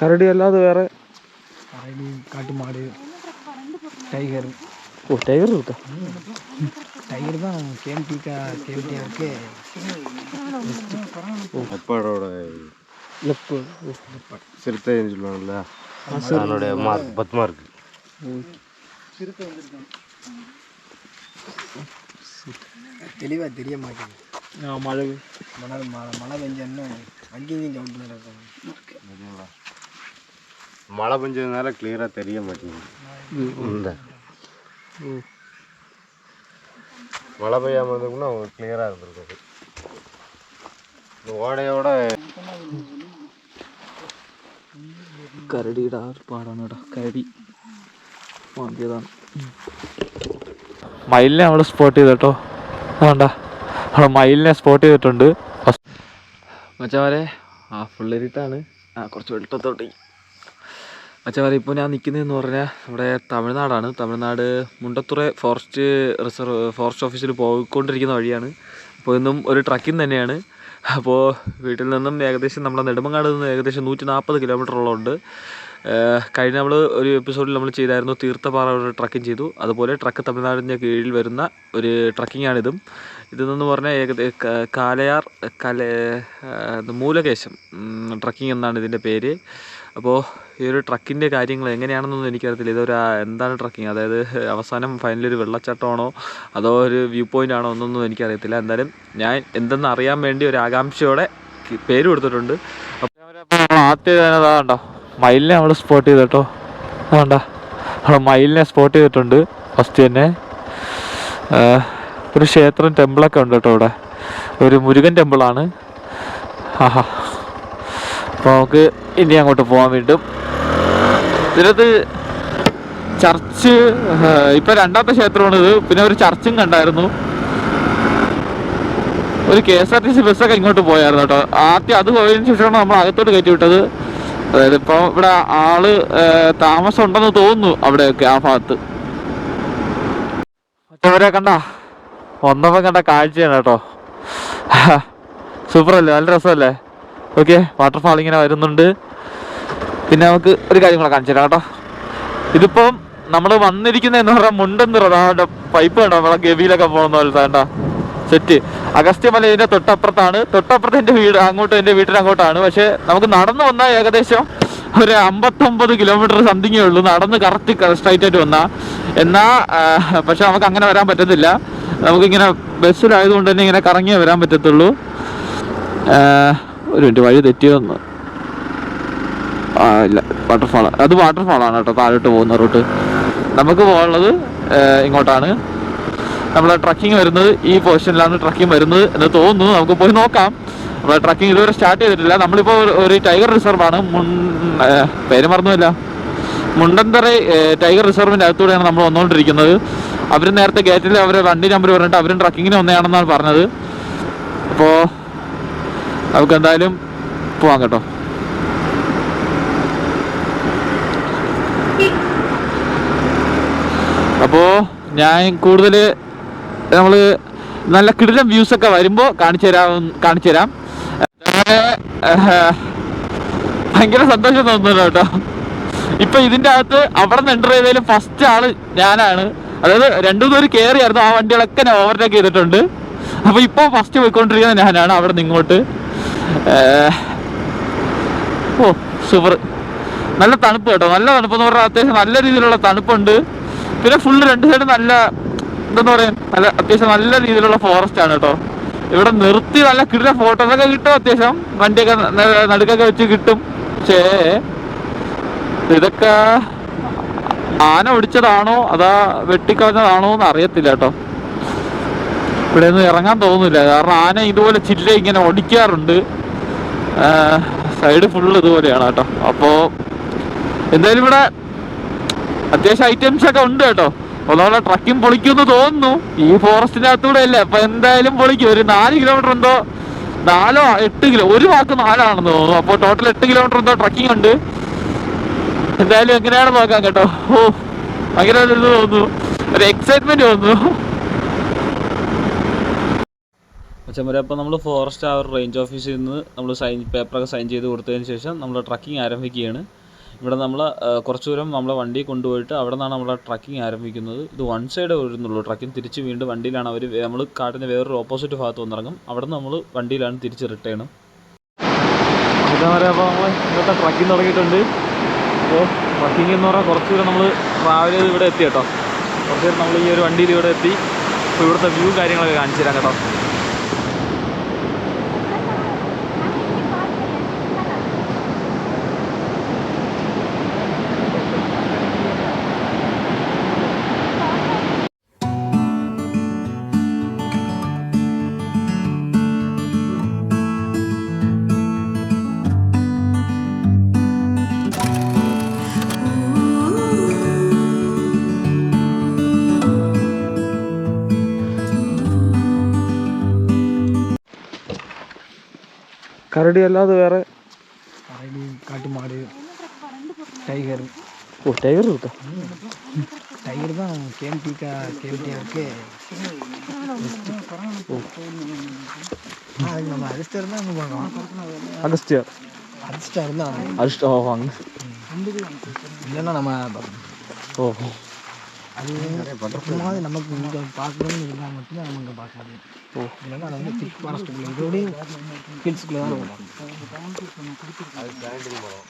കരടി അല്ലാതെ വേറെ കരടി കാട്ടുമാട് ടൈഗർ ഓ ടൈഗർ இருக்கா டைகர் தான் கேம்டி கேம்டியாக இருக்கு லெப்பர்டோட லெப்பு சிறுத்தைன்னு சொல்லுவாங்கல்ல அதனுடைய மார்க் பத்து மார்க் தெளிவாக தெரிய மாட்டேங்குது ആ മഴ மழை மழை மழை பெஞ்சோன்னு அங்கேயும் சவுண்ட் நடக்கும் மழை பெஞ்சதுனால கிளியராக தெரிய மாட்டேங்குது இந்த மழை பெய்யாமல் இருந்திருக்குன்னா கிளியராக இருந்திருக்கும் இந்த ஓடையோட കരടിയുടെ ആ ഒരു പാടാണ് കേട്ടോ കരടി മാന്തിയതാണ് മയിലിനെ നമ്മൾ സ്പോട്ട് ചെയ്ത് കേട്ടോ വേണ്ട നമ്മൾ മയിലിനെ സ്പോട്ട് ചെയ്തിട്ടുണ്ട് മച്ചവരെ ആ ഫുള്ളരിട്ടാണ് ആ കുറച്ച് വെള്ളത്തോട്ട് മച്ചവരെ ഇപ്പോൾ ഞാൻ നിൽക്കുന്നതെന്ന് പറഞ്ഞാൽ നമ്മുടെ തമിഴ്നാടാണ്. Tamil Nadu Mundanthurai forest reserve forest ഓഫീസിൽ പോയിക്കൊണ്ടിരിക്കുന്ന വഴിയാണ്. അപ്പോൾ ഇന്നും ഒരു ട്രക്കിംഗ് തന്നെയാണ്. അപ്പോൾ വീട്ടിൽ നിന്നും ഏകദേശം നമ്മുടെ നെടുമങ്ങാട് നിന്ന് ഏകദേശം നൂറ്റി നാൽപ്പത് കിലോമീറ്ററോളം കഴിഞ്ഞ നമ്മൾ ഒരു എപ്പിസോഡിൽ നമ്മൾ ചെയ്തായിരുന്നു തീർത്ഥപാറ ഒരു ട്രക്കിംഗ് ചെയ്തു. അതുപോലെ ട്രക്ക് തമിഴ്നാടിന്റെ കീഴിൽ വരുന്ന ഒരു ട്രക്കിംഗ് ആണിതും. ഇതെന്ന് പറഞ്ഞാൽ ഏകദേശം കാലയാർ കല മൂലകേശം ട്രക്കിംഗ് എന്നാണ് ഇതിന്റെ പേര്. അപ്പോൾ ഈ ഒരു ട്രക്കിന്റെ കാര്യങ്ങൾ എങ്ങനെയാണെന്നൊന്നും എനിക്കറിയത്തില്ല. ഇതൊരു എന്താണ് ട്രക്കിങ്? അതായത് അവസാനം ഫൈനലി ഒരു വെള്ളച്ചാട്ടമാണോ? അതോ ഒരു വ്യൂ പോയിന്റ് ആണോ എന്നൊന്നും എനിക്കറിയത്തില്ല. എന്തായാലും ഞാൻ എന്തെന്ന് അറിയാൻ വേണ്ടി ഒരു ആകാംക്ഷയോടെ പേര് കൊടുത്തിട്ടുണ്ട്. ആദ്യം കണ്ടോ. മയിലിനെ നമ്മൾ സ്പോട്ട് ചെയ്ത് കേട്ടോ. വേണ്ട നമ്മൾ മയിലിനെ സ്പോട്ട് ചെയ്തിട്ടുണ്ട്. ഫസ്റ്റ് തന്നെ. ഒരു ക്ഷേത്രം ടെമ്പിളൊക്കെ ഉണ്ട് കേട്ടോ ഇവിടെ ഒരു മുരുകൻ ടെമ്പിളാണ് ആഹാ. അപ്പോൾ നമുക്ക് ഇനി അങ്ങോട്ട് പോകാൻ വീണ്ടും. ഇതിനകത്ത് ചർച്ച് ഇപ്പം രണ്ടാമത്തെ ക്ഷേത്രമാണ് ഇത് പിന്നെ ഒരു ചർച്ചും കണ്ടായിരുന്നു. ഒരു K S R T C ബസ്സൊക്കെ ഇങ്ങോട്ട് പോയായിരുന്നു കേട്ടോ. ആദ്യം അത് പോയതിനു ശേഷമാണ് നമ്മൾ അകത്തോട്ട് കയറ്റി വിട്ടത്. അതായത് ഇപ്പം ഇവിടെ ആൾ താമസം ഉണ്ടെന്ന് തോന്നുന്നു അവിടെയൊക്കെ ആ ഭാഗത്ത്. മറ്റവരെ കണ്ട ഒന്നപ്പം കണ്ട കാഴ്ചയാണ് കേട്ടോ. സൂപ്പർ അല്ലേ നല്ല രസമല്ലേ? ഓക്കെ വാട്ടർഫാൾ ഇങ്ങനെ വരുന്നുണ്ട്. പിന്നെ നമുക്ക് ഒരു കാര്യം കൂടെ കാണിച്ചു തരാം കേട്ടോ. ഇതിപ്പം നമ്മൾ വന്നിരിക്കുന്ന എന്ന് പറഞ്ഞാൽ മുണ്ടെന്ന് പൈപ്പ് കണ്ടോ? നമ്മളെ ഗവിയിലൊക്കെ പോകുന്ന പോലെ വേണ്ട സെറ്റ് അഗസ്ത്യമല ഇതിന്റെ തൊട്ടപ്പുറത്താണ്. തൊട്ടപ്പുറത്ത് എന്റെ വീട് അങ്ങോട്ട് എന്റെ വീട്ടിൽ അങ്ങോട്ടാണ്. പക്ഷെ നമുക്ക് നടന്നു വന്നാൽ ഏകദേശം ഒരു അമ്പത്തൊമ്പത് കിലോമീറ്റർ സംതിങ്ങേ ഉള്ളൂ. നടന്ന് കറക്റ്റ് സ്ട്രൈറ്റ് ആയിട്ട് വന്നാ. എന്നാ പക്ഷെ നമുക്ക് അങ്ങനെ വരാൻ പറ്റത്തില്ല. നമുക്കിങ്ങനെ ബസ്സിലായതുകൊണ്ട് തന്നെ ഇങ്ങനെ കറങ്ങിയേ വരാൻ പറ്റത്തുള്ളൂ. ഒരു മിനിറ്റ് വഴി തെറ്റിയോന്ന് ആ ഇല്ല വാട്ടർഫാൾ അത് വാട്ടർഫാളാണ് കേട്ടോ താഴോട്ട് പോകുന്ന റൂട്ട്. നമുക്ക് പോകാനുള്ളത് ഇങ്ങോട്ടാണ്. നമ്മളെ ട്രക്കിംഗ് വരുന്നത് ഈ പൊസിഷനിലാണ് ട്രക്കിംഗ് വരുന്നത് എന്ന് തോന്നുന്നു. നമുക്ക് പോയി നോക്കാം. നമ്മൾ ട്രക്കിംഗ് ഇതുവരെ സ്റ്റാർട്ട് ചെയ്തിട്ടില്ല. നമ്മളിപ്പോൾ ഒരു- ഒരു ടൈഗർ റിസർവാണ് മുൻ പേര് മറന്നുമില്ല മുണ്ടന്തറ ടൈഗർ റിസർവിന്റെ അകത്തൂടെയാണ് നമ്മൾ വന്നുകൊണ്ടിരിക്കുന്നത്. അവർ നേരത്തെ ഗേറ്റിൽ അവർ വണ്ടി നമ്പർ പറഞ്ഞിട്ട് അവരും ട്രക്കിങ്ങിന് വന്നതാണെന്നാണ് പറഞ്ഞത്. അപ്പോൾ നമുക്ക് എന്തായാലും പോവാം കേട്ടോ. അപ്പോൾ ഞാൻ കൂടുതൽ നമ്മൾ നല്ല കിടിലം വ്യൂസ് ഒക്കെ വരുമ്പോൾ കാണിച്ചു തരാം കാണിച്ചു തരാം. ഭയങ്കര സന്തോഷം തോന്നുന്നു കേട്ടോ. ഇപ്പൊ ഇതിന്റെ അകത്ത് അവിടെ നിന്ന് എന്റർ ചെയ്തതിൽ ഫസ്റ്റ് ആൾ ഞാനാണ്. അതായത് രണ്ടു പേര് കയറിയായിരുന്നു ആ വണ്ടികളൊക്കെ ഞാൻ ഓവർടേക്ക് ചെയ്തിട്ടുണ്ട്. അപ്പൊ ഇപ്പൊ ഫസ്റ്റ് പോയിക്കൊണ്ടിരിക്കുന്നത് ഞാനാണ് അവിടെ നിന്ന് ഇങ്ങോട്ട്. ഓ സൂപ്പർ നല്ല തണുപ്പ് കേട്ടോ. നല്ല തണുപ്പ് എന്ന് പറഞ്ഞാൽ അത്യാവശ്യം നല്ല രീതിയിലുള്ള തണുപ്പുണ്ട്. പിന്നെ ഫുള്ള് രണ്ട് സൈഡ് നല്ല എന്താ പറയാ നല്ല അത്യാവശ്യം നല്ല രീതിയിലുള്ള ഫോറസ്റ്റ് ആണ് കേട്ടോ. ഇവിടെ നിർത്തി നല്ല കിട്ടുന്ന ഫോട്ടോസ് ഒക്കെ കിട്ടും അത്യാവശ്യം. വണ്ടിയൊക്കെ നടുക്കൊക്കെ വെച്ച് കിട്ടും. പക്ഷേ ഇതൊക്കെ ആന ഒടിച്ചതാണോ അതാ വെട്ടിക്കളഞ്ഞതാണോ എന്ന് അറിയത്തില്ല കേട്ടോ. ഇവിടെ ഒന്നും ഇറങ്ങാൻ തോന്നുന്നില്ല. കാരണം ആന ഇതുപോലെ ചില്ല ഇങ്ങനെ ഒടിക്കാറുണ്ട് സൈഡ് ഫുള്ള് ഇതുപോലെയാണ് കേട്ടോ. അപ്പോൾ എന്തായാലും ഇവിടെ അത്യാവശ്യം ഐറ്റംസ് ഒക്കെ ഉണ്ട് കേട്ടോ. ഒന്നുകൂടെ ട്രക്കിംഗ് പൊളിക്കുമെന്ന് തോന്നുന്നു. ഈ ഫോറസ്റ്റിനകത്തു കൂടെ അല്ലേ? അപ്പൊ എന്തായാലും പൊളിക്കും. ഒരു നാല് കിലോമീറ്റർ എന്തോ നാലോ എട്ട് കിലോ ഒരു വാക്ക് നാലാണെന്ന് തോന്നുന്നു. അപ്പോൾ ടോട്ടൽ എട്ട് കിലോമീറ്റർ എന്തോ ട്രക്കിംഗ് ഉണ്ട്. എന്തായാലും എങ്ങനെയാണ് നോക്കാം കേട്ടോ. ഓ ഭയങ്കര തോന്നുന്നു. ഒരു എക്സൈറ്റ്മെന്റ് തോന്നുന്നു. അച്ഛന്മാരെ അപ്പോൾ നമ്മൾ ഫോറസ്റ്റ് ആ ഒരു റേഞ്ച് ഓഫീസിൽ നിന്ന് നമ്മൾ സൈൻ പേപ്പറൊക്കെ സൈൻ ചെയ്ത് കൊടുത്തതിന് ശേഷം നമ്മൾ ട്രക്കിംഗ് ആരംഭിക്കുകയാണ്. ഇവിടെ നമ്മൾ കുറച്ച് ദൂരം നമ്മളെ വണ്ടി കൊണ്ടുപോയിട്ട് അവിടെ നിന്നാണ് നമ്മളെ ട്രക്കിംഗ് ആരംഭിക്കുന്നത്. ഇത് വൺ സൈഡ് വരുന്നുള്ളൂ ട്രക്കിംഗ് തിരിച്ച് വീണ്ടും വണ്ടിയിലാണ് അവർ നമ്മൾ കാട്ടിന്റെ വേറൊരു ഓപ്പോസിറ്റ് ഭാഗത്ത് വന്നിറങ്ങും. അവിടെ നിന്ന് നമ്മൾ വണ്ടിയിലാണ് തിരിച്ച് റിട്ടേൺ അപ്പോൾ നമ്മൾ ഇന്നത്തെ ട്രക്കിംഗ് തുടങ്ങിയിട്ടുണ്ട്. അപ്പോൾ ട്രക്കിംഗ് എന്ന് പറഞ്ഞാൽ കുറച്ച് ദൂരം നമ്മൾ ട്രാവൽ ചെയ്ത് ഇവിടെ എത്തി കേട്ടോ. കുറച്ച് നേരം നമ്മൾ ഈ ഒരു വണ്ടിയിൽ ഇവിടെ എത്തി. അപ്പോൾ ഇവിടുത്തെ വ്യൂ കാര്യങ്ങളൊക്കെ കാണിച്ചു തരാം കേട്ടോ. കരടി അല്ലാതെ വേറെ കരടി കാട്ടുമാട് டைகர் ഓ ടൈഗർ കിട്ടോ டைகர் தான் கேஎம்டி கேஎம்டிஆருக்கு அது நம்ம அதிர்ஷ்டம் தான் அங்கே பார்க்கலாம் അഗസ്റ്റിയർ அதிர்ஷ்டம் இருந்தால் അരിഷ്ട ഓ അങ്ങ് இல்லைன்னா நம்ம ഓ அது சும்மாவது நமக்கு இங்கே பார்க்கணும்னு இருந்தால் மட்டும்தான் நம்ம இங்கே பார்க்காது ஓ. இல்லைன்னா அது வந்து திக் ஃபாரஸ்ட்டுக்குள்ளே இதோடய ஹில்ஸ்குள்ளே தான் அது ஸ்டாண்டிங் மரம்.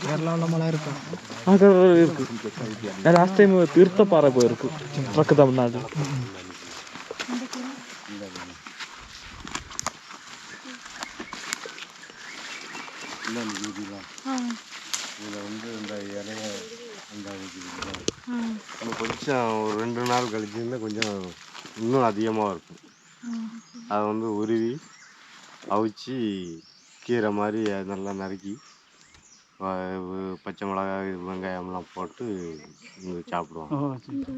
கேரளாவில் மழை இருக்கும் அங்கே இருக்கு நான் லாஸ்ட் டைம் தீர்த்தப்பாறை போயிருக்கும் வடக்கு தமிழ்நாடு வந்து இந்த இலைய அந்த கொஞ்சம் ஒரு ரெண்டு நாள் கழிச்சு இருந்தால் கொஞ்சம் இன்னும் அதிகமாக இருக்கும் அதை வந்து உருவி அவிச்சு கீரை மாதிரி நல்லா நறுக்கி பச்சை மிளகாய் வெங்காயம்லாம் போட்டு இங்கே சாப்பிடுவாங்க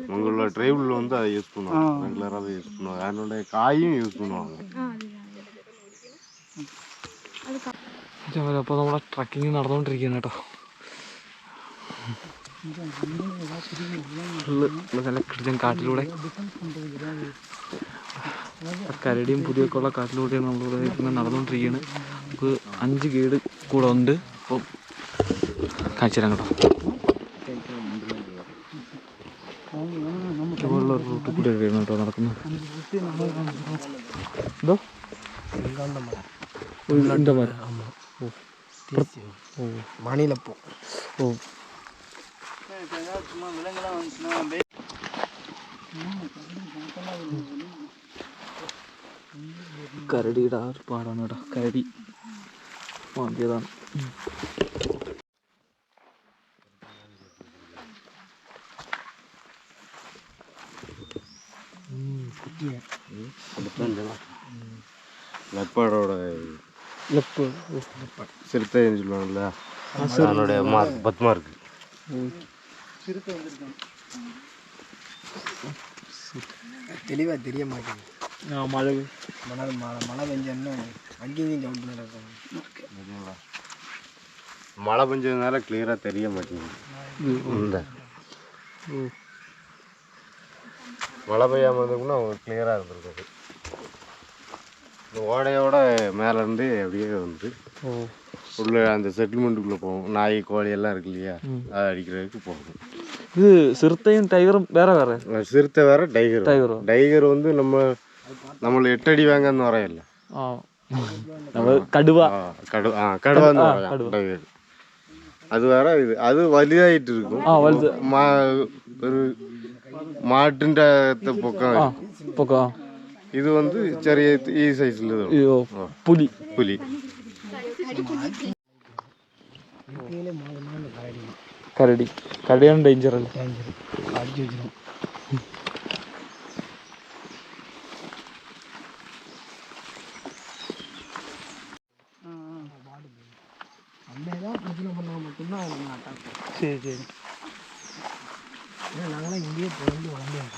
உங்களோட ட்ரைபிள் வந்து அதை யூஸ் பண்ணுவாங்க ரெகுலராகவே யூஸ் பண்ணுவாங்க அதனுடைய காயும் யூஸ் பண்ணுவாங்க അപ്പോൾ നമ്മളെ ട്രക്കിങ് നടന്നുകൊണ്ടിരിക്കുകയാണ് കേട്ടോ ഫുള്ള് നല്ല കിടച്ചൻ കാട്ടിലൂടെ കരടിയും പുതിയൊക്കെ ഉള്ള കാട്ടിലൂടെയാണ് നമ്മളിവിടെ ഇങ്ങനെ നടന്നുകൊണ്ടിരിക്കുകയാണ് നമുക്ക് അഞ്ച് ഗൈഡ് കൂടെ ഉണ്ട് അപ്പോൾ കാണിച്ചു കേട്ടോ. ഇതുപോലുള്ള ഒരു കൂടി വീണ് കേട്ടോ നടക്കുന്നത് എന്തോ മണിലപ്പോ. ഓ. കരടിയുടെ ആ ഒരു പാടാണ് കേട്ടോ. കരടി. വാങ്ങിയതാണ്. லெப்பாடோட லெப்பு சிறுத்தைன்னு சொல்லுவாங்கல்ல அதனுடைய மார்க் பத்து தெளிவாக தெரிய மாட்டேங்குது. மழை மணல் மழை மழை பெஞ்சோன்னா அங்கேயும் கவுண்ட் நடக்கும் மழை பெஞ்சதுனால கிளியராக தெரிய மாட்டேங்குது. இந்த மழை பெய்யாமல் இருந்ததுக்குன்னா அவங்களுக்கு கிளியராக இருந்திருக்காது. இந்த ஓடையோட மேலேருந்து அப்படியே வந்து உள்ள அந்த செட்டில்மெண்ட்டுக்குள்ளே போகும் நாய் கோழி எல்லாம் இருக்கு இல்லையா? அதை அடிக்கிறதுக்கு போகும் இது சிறுத்தையும் டைகரும் வேற வேற? சிறுத்தை வேற டைகர் டைகரும் டைகர் வந்து நம்ம நம்மளை எட்டடி வாங்கன்னு வரையில்ல நம்ம கடுவா. கடு ஆ கடுவான்னு வரையும் டைகர் அது வேற இது அது வலிதாயிட்டு இருக்கும். ஒரு മാട്ടിന്റെ ഇത് വന്ന് ചെറിയ ഈ സൈസിൽ പുലി. പുലി. കരടി. കരടിയാണ് ഡേഞ്ചർ അല്ലേ? ശരി ശരി.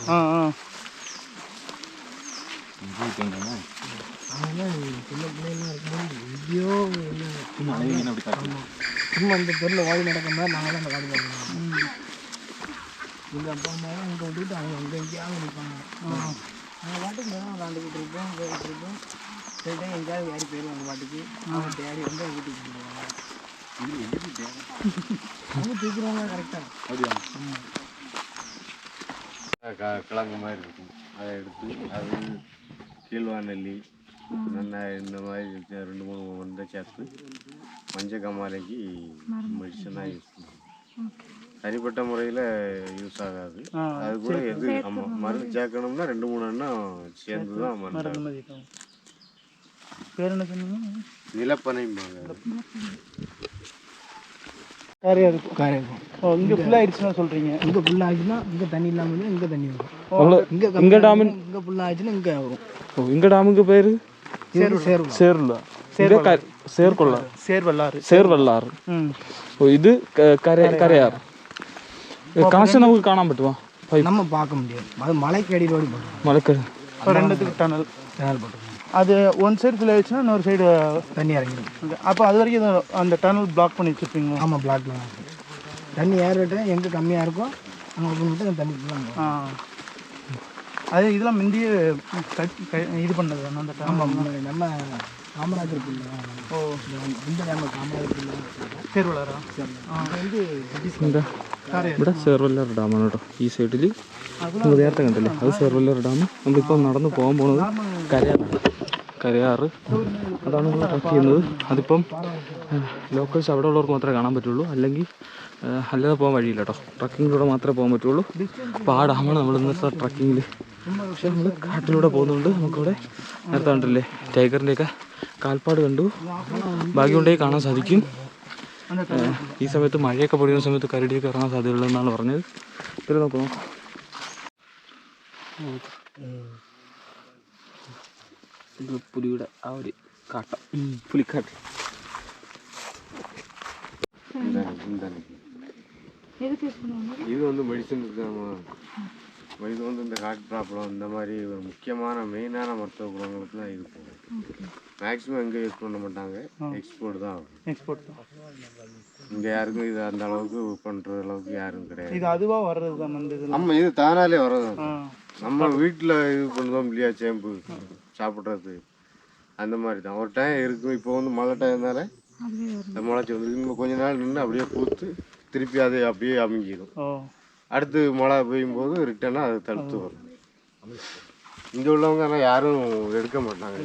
ஆ ஆ. சும்மா இந்த பொருள் வாடி நடக்கிற நாங்கள் தான் அந்த வாடி நடக்கணும் எங்கள் அப்பா அம்மாவும் இங்கே விட்டுட்டு அவங்க அங்கே எங்கேயாவது இருப்பாங்க பாட்டுக்கு நேரம் விளாண்டுக்கிட்டு இருப்போம் போயிட்டு இருப்போம். எங்கேயாவது யாரி போயிடும் அவங்க பாட்டுக்கு. அவங்க தேடி வந்து அவங்க வீட்டுக்கு போயிடுவாங்க. அவங்க கரெக்டாக அப்படியா? ஆமாம் க- கிழங்கு மாதிரி இருக்கும். அதை எடுத்து அது கீழ்வாநெல்லி நல்லா இந்த மாதிரி ரெண்டு மூணு வந்து சேர்த்து மஞ்சள் கமாலைக்கு மெடிசனாக யூஸ் பண்ணுவோம். தனிப்பட்ட முறையில் யூஸ் ஆகாது. அது கூட எது நம்ம மருந்து சேர்க்கணும்னா ரெண்டு மூணு எண்ணம் சேர்ந்து தான் மருந்து பேர் என்ன சொன்னீங்க? நிலப்பனைம்பாங்க. காரையாக இருக்கும். காரையாக இருக்கும். ஓ இங்கே ஃபுல்லாகிடுச்சுன்னா தண்ணி இல்லாமல் இங்கே தண்ணி வரும். இங்கே இங்கே டேம் இங்கே ஃபுல்லாகிச்சுன்னா வரும். ஓ இங்கே டேமுக்கு பேர்? சேர் சேருல சேர்கொள்ளார் சேர்வல்லாறு. சேர்வல்லாறு. ஓ இது கரையார் காசு நமக்கு காணாம பட்டுவான் நம்ம பாக்க முடியாது. அது மலைக்கு அடியில் ஓடி போட்டோம் மலைக்கு ரெண்டுத்துக்கு அது ஒன் சைடு ஃபில் ஆயிடுச்சுன்னா இன்னொரு சைடு தண்ணி இறங்கிடும் அப்போ அது வரைக்கும் இது அந்த டனல் பிளாக் பண்ணி வச்சுருப்பீங்க ஆமாம் பிளாக்ல தண்ணி ஏறிட்டு எங்கே கம்மியாக இருக்கோ அங்கே ஓப்பன் பண்ணிட்டு அந்த தண்ணி ஃபுல்லாக ஆ அது இதெல்லாம் முந்தியே கட் க- இது பண்ணது தானே அந்த டனல் ஆமாம் நம்ம காமராஜர் பிள்ளை ஓ இந்த நம்ம காமராஜர் பிள்ளை சேர் வல்லாரா அது வந்து பிரிட்டிஷ் ഇവിടെ സെർവല്ലർ ഡാമാണ് കേട്ടോ ഈ സൈഡിൽ നമ്മൾ നേരത്തെ കണ്ടല്ലേ അത് സെർവല്ലർ ഡാം നമ്മളിപ്പോൾ നടന്നു പോകാൻ പോകുന്നത് കരയാറാണ് കരയാറ്. അതാണ് നമ്മൾ ട്രക്ക് ചെയ്യുന്നത്. അതിപ്പം ലോക്കൽസ് അവിടെ ഉള്ളവർക്ക് മാത്രമേ കാണാൻ പറ്റുള്ളൂ. അല്ലെങ്കിൽ അല്ലാതെ പോകാൻ വഴിയില്ല കേട്ടോ. ട്രക്കിങ്ങിലൂടെ മാത്രമേ പോകാൻ പറ്റുള്ളൂ. ഡാമാണ് നമ്മൾ ഇന്നത്തെ ട്രക്കിങ്ങിൽ പക്ഷെ നമ്മൾ കാട്ടിലൂടെ പോകുന്നുണ്ട്. നമുക്കിവിടെ നേരത്തെ കണ്ടില്ലേ ടൈഗറിന്റെയൊക്കെ കാൽപ്പാട് കണ്ടു. ഭാഗ്യമുണ്ടെങ്കിൽ കാണാൻ സാധിക്കും. ഈ സമയത്ത് മഴയൊക്കെ പൊടിയുന്ന സമയത്ത് കരടിയൊക്കെ ഇറങ്ങാൻ സാധ്യതയുള്ളതെന്നാണ് പറഞ്ഞത്. ഇതിൽ നോക്കുന്നു ഇത് പുലിയുടെ ആ ഒരു കാട്ടം പുലിക്കാട്ട് இந்த இந்த இது வந்து மெடிசனுக்கு நம்ம இது வந்து இந்த ஹார்ட் ப்ராப்ளம் இந்த மாதிரி ஒரு முக்கியமான மெயினான மருத்துவ குணங்களுக்கு தான் இது போகும் மேக்ஸிமம் எங்கே யூஸ் பண்ண மாட்டாங்க எக்ஸ்போர்ட் தான் ஆகும் எக்ஸ்போர்ட் தான் இங்கே யாருக்கும் இது அந்த அளவுக்கு பண்ணுற அளவுக்கு யாரும் கிடையாது இது அதுவாக வர்றது தான் அந்த இதில் நம்ம இது தானாலே வர்றது ஆ நம்ம வீட்டில் இது பண்ணுறோம் இல்லையா சேம்பு சாப்பிட்றது. அந்த மாதிரி தான் ஒரு டைம் இருக்கும். இப்போ வந்து மழை டைம்னால முளைச்சி வந்துருக்கு இன்னும் கொஞ்ச நாள் நின்று அப்படியே பூத்து திருப்பி அதை அப்படியே அமைஞ்சிடும் அடுத்து மழை பெய்யும் போது ரிட்டனாக அதை தடுத்து வரும். இங்கே உள்ளவங்க ஆனால் யாரும் எடுக்க மாட்டாங்க.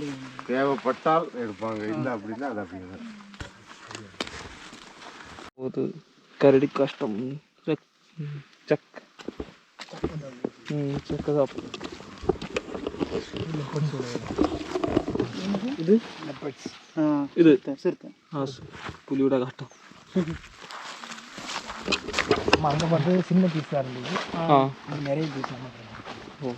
தேவைப்பட்டால் எடுப்பாங்க. இல்லை அப்படின்னா அது அப்படிங்க போது கரடி கஷ்டம். சக். சக். சக்க சாப்பிடும் ഇത് ஆ ഇത് சிறுத்தை ആ സ് പുലിയുടെ കാട്ടം நம்ம அங்கே பார்த்தது சின்ன பீஸாக இருந்தது ആ அது நிறைய பீஸ் ഓ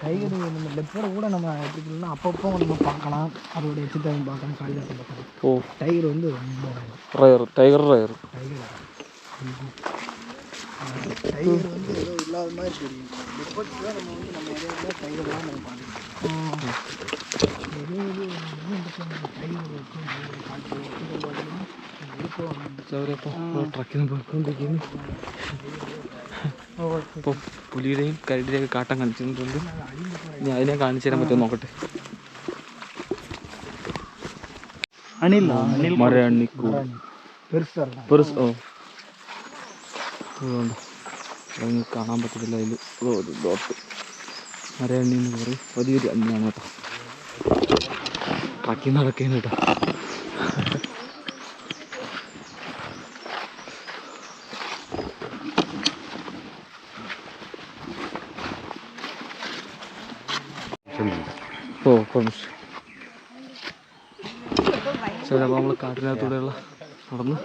டைகர் நம்ம லெப்பரை கூட நம்ம எடுத்துக்கலாம் அப்பப்போ நம்ம பார்க்கலாம் அதோட எச்சத்தையும் பார்க்கலாம் காளிதாசை பார்க்கலாம் ഓ டைகர் வந்து ரொம்ப rare tiger rare tiger tiger வந்து ஏதோ இல்லாத மாதிரி தெரியும் லெப்பர்ஸ் தான் நம்ம வந்து நம்ம இடையில டைகர் தான் நம்ம பார்க்கலாம் ஏதோ இது டைகர் வச்சு காட்டு இருக்கும் അവരപ്പോൾ ട്രക്കിന് പോയിക്കൊണ്ടിരിക്കുന്നു അപ്പോൾ പുലിയുടെയും കരടിയുടെയും ഒക്കെ കാട്ടം കാണിച്ചിട്ടുണ്ട് ഇനി അതിനെ കാണിച്ചു തരാൻ പറ്റുമോ നോക്കട്ടെ அணில் அணில் മരണിക്കൂട് பெருசாக இருக்கும் പെറുസ് ഓ അതുകൊണ്ട് കാണാൻ പറ്റത്തില്ല അതിൽ ഒരു ഡോട്ട് മരയണ്ണി എന്ന് പറയും. വലിയൊരു അണ്ണിയാണ് കേട്ടോ. ട്രക്കിങ് നടക്കുന്നു കേട്ടോ. ഓ ശരി നമ്മൾ കാട്ടിനകത്തൂടെയുള്ള നടന്ന്.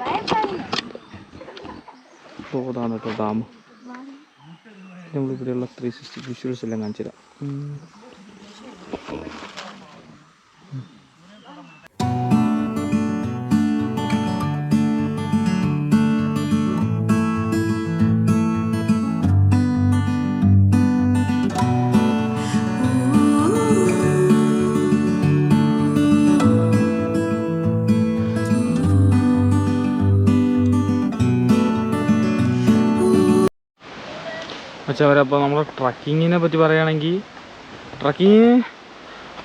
പോതാണ് കേട്ടോ ഡാം നമ്മളിവിടെയുള്ള ത്രീ സിക്സ്റ്റി വിഷ്വൽസ് എല്ലാം കാണിച്ചു തരാം ഉം. മച്ചവരെ അപ്പോൾ നമ്മൾ ട്രക്കിങ്ങിനെ പറ്റി പറയുകയാണെങ്കിൽ ട്രക്കിങ്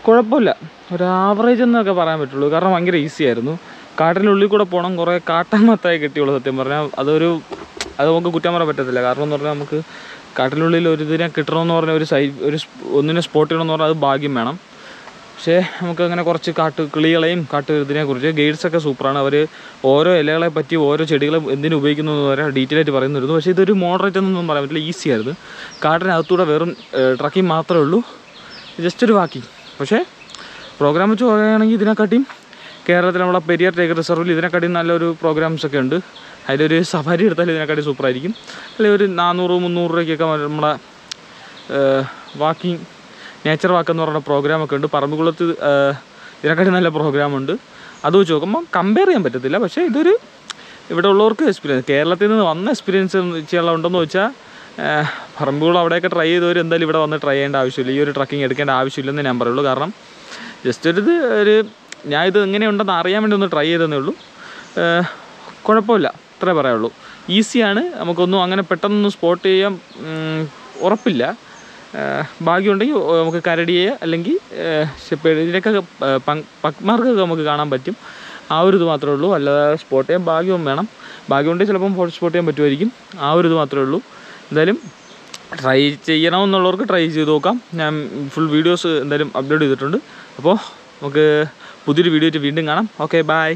കുഴപ്പമില്ല. ഒരു ആവറേജ് എന്നൊക്കെ പറയാൻ പറ്റുള്ളൂ. കാരണം ഭയങ്കര ഈസി ആയിരുന്നു. കാട്ടിനുള്ളിൽ കൂടെ പോകണം കുറേ കാട്ടാമത്തായി കിട്ടിയുള്ളൂ സത്യം പറഞ്ഞാൽ അതൊരു അത് നമുക്ക് കുറ്റം പറയാൻ പറ്റത്തില്ല. കാരണം എന്ന് പറഞ്ഞാൽ നമുക്ക് കാട്ടിനുള്ളിൽ ഒരു ഇതിനെ കിട്ടണമെന്ന് പറഞ്ഞാൽ ഒരു സൈ ഒരു ഒന്നിനെ സ്പോട്ട് ചെയ്യണമെന്ന് പറഞ്ഞാൽ അത് ഭാഗ്യം വേണം. പക്ഷേ നമുക്കങ്ങനെ കുറച്ച് കാട്ട് കിളികളെയും കാട്ട് ഇതിനെ കുറിച്ച് ഗൈഡ്സൊക്കെ സൂപ്പറാണ്. അവർ ഓരോ ഇലകളെ പറ്റി ഓരോ ചെടികളെ എന്തിനു ഉപയോഗിക്കുന്നു എന്ന് വരെ ഡീറ്റെയിൽ ആയിട്ട് പറയുന്നിരുന്നു പക്ഷേ ഇതൊരു മോഡറേറ്റ് എന്നൊന്നും പറയാൻ പറ്റില്ല. ഈസി ആയിരുന്നു. കാട്ടിനകത്തൂടെ വെറും ട്രക്കിംഗ് മാത്രമേ ഉള്ളൂ. ജസ്റ്റ് ഒരു വാക്കിംഗ് പക്ഷേ പ്രോഗ്രാം വെച്ച് പറയുകയാണെങ്കിൽ ഇതിനെക്കാട്ടിയും കേരളത്തിൽ നമ്മളെ പെരിയാർ ടൈഗർ റിസർവിൽ ഇതിനെക്കാട്ടിയും നല്ലൊരു പ്രോഗ്രാംസ് ഒക്കെ ഉണ്ട്. അതിലൊരു സഫാരി എടുത്താൽ ഇതിനെക്കാട്ടി സൂപ്പറായിരിക്കും അല്ലെങ്കിൽ ഒരു നാനൂറ് മുന്നൂറ് രൂപയ്ക്കൊക്കെ നമ്മളെ വാക്കിംഗ് നേച്ചർ വാക്ക് എന്ന് പറയുന്ന പ്രോഗ്രാമൊക്കെ ഉണ്ട്. പറമ്പുകുളത്ത് ഇതിനെക്കാട്ടി നല്ല പ്രോഗ്രാമുണ്ട് അത് വെച്ച് നോക്കുമ്പോൾ കമ്പയർ ചെയ്യാൻ പറ്റത്തില്ല. പക്ഷേ ഇതൊരു ഇവിടെ ഉള്ളവർക്ക് എക്സ്പീരിയൻസ് കേരളത്തിൽ നിന്ന് വന്ന എക്സ്പീരിയൻസ് ചെയ്യാനുള്ള ഉണ്ടെന്ന് വെച്ചാൽ പറമ്പുകുളം അവിടെയൊക്കെ ട്രൈ ചെയ്തവർ എന്തായാലും ഇവിടെ വന്ന് ട്രൈ ചെയ്യേണ്ട ആവശ്യമില്ല. ഈ ഒരു ട്രക്കിംഗ് എടുക്കേണ്ട ആവശ്യമില്ലെന്ന് ഞാൻ പറയുള്ളൂ. കാരണം ജസ്റ്റ് ഒരു ഇത് ഒരു ഞാൻ ഇത് എങ്ങനെയുണ്ടെന്ന് അറിയാൻ വേണ്ടി ഒന്ന് ട്രൈ ചെയ്തതേ ഉള്ളൂ. കുഴപ്പമില്ല. അത്രേ പറയുള്ളൂ ഈസിയാണ് നമുക്കൊന്നും അങ്ങനെ പെട്ടെന്നൊന്നും സ്പോട്ട് ചെയ്യാൻ ഉറപ്പില്ല. ഭാഗ്യമുണ്ടെങ്കിൽ നമുക്ക് കരടിയെ അല്ലെങ്കിൽ ഷെപ്പേഡ് ഇതിനൊക്കെ പക്മാർക്കൊക്കെ നമുക്ക് കാണാൻ പറ്റും. ആ ഒരു ഇത് മാത്രമേ ഉള്ളൂ. അല്ലാതെ സ്പോട്ട് ചെയ്യാൻ ഭാഗ്യവും വേണം. ഭാഗ്യമുണ്ടെങ്കിൽ ചിലപ്പം സ്പോട്ട് ചെയ്യാൻ പറ്റുമായിരിക്കും. ആ ഒരു ഇത് മാത്രമേ ഉള്ളൂ. എന്തായാലും ട്രൈ ചെയ്യണമെന്നുള്ളവർക്ക് ട്രൈ ചെയ്ത് നോക്കാം. ഞാൻ ഫുൾ വീഡിയോസ് എന്തായാലും അപ്ലോഡ് ചെയ്തിട്ടുണ്ട്. അപ്പോൾ നമുക്ക് പുതിയൊരു വീഡിയോ വീണ്ടും കാണാം. Okay bye